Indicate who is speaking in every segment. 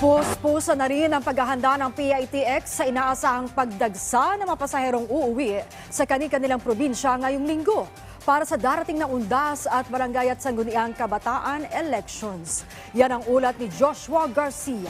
Speaker 1: Puspusa na rin ang paghahanda ng PITX sa inaasahang pagdagsa ng mga pasaherong uuwi sa kani-kanilang probinsya ngayong linggo para sa darating na undas at barangay at sangguniang kabataan elections. Yan ang ulat ni Joshua Garcia.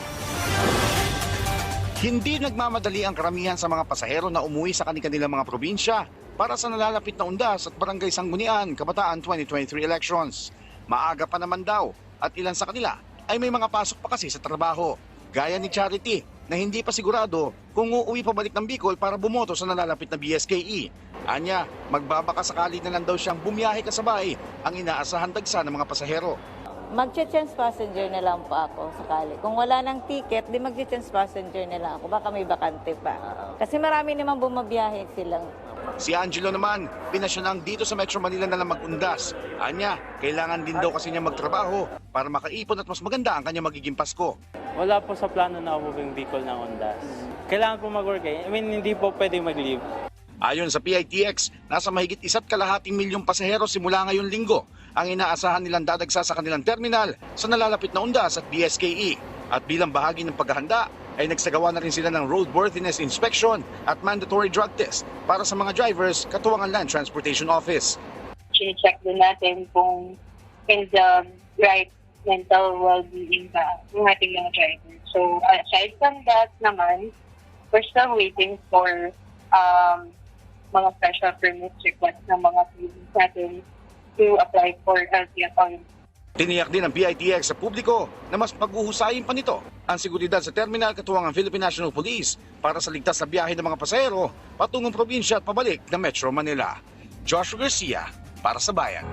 Speaker 2: Hindi nagmamadali ang karamihan sa mga pasahero na umuwi sa kanilang mga probinsya para sa nalalapit na undas at barangay sanggunian kabataan 2023 elections. Maaga pa naman daw at ilan sa kanila ay may mga pasok pa kasi sa trabaho. Gaya ni Charity na hindi pa sigurado kung uuwi pabalik ng Bicol para bumoto sa nalalapit na BSKE. Anya, magbabaka sakali na lang daw siyang bumiyahe kasabay ang inaasahan dagsa ng mga pasahero.
Speaker 3: Mag-chance passenger na lang po ako sakali. Kung wala ng ticket, di mag-chance passenger na lang ako. Baka may bakante pa. Kasi marami naman bumabiyahe silang.
Speaker 2: Si Angelo naman, pinasyonang dito sa Metro Manila na lang mag-undas. Anya, kailangan din daw kasi niya magtrabaho para makaipon at mas maganda ang kanyang magiging Pasko.
Speaker 4: Wala po sa plano na umubing Bicol ng Ondas. Kailangan po mag-work eh. I mean, hindi po pwede mag-leave.
Speaker 2: Ayon sa PITX, nasa mahigit isa't kalahating milyong pasahero simula ngayon linggo ang inaasahan nilang dadagsa sa kanilang terminal sa nalalapit na undas at BSKE. At bilang bahagi ng paghahanda, ay nagsagawa na rin sila ng roadworthiness inspection at mandatory drug test para sa mga drivers katuwang ang Land Transportation Office.
Speaker 5: check din natin kung in the right mental well-being ba ng ating mga drivers. So, aside from that naman, we're still waiting for um, mga special permits request ng mga students natin to apply for LTFR.
Speaker 2: Tiniyak din ng PITX sa publiko na mas paghuhusayin pa nito ang seguridad sa terminal katuwang ang Philippine National Police para sa ligtas na biyahe ng mga pasahero patungong probinsya at pabalik ng Metro Manila. Joshua Garcia para sa Bayan.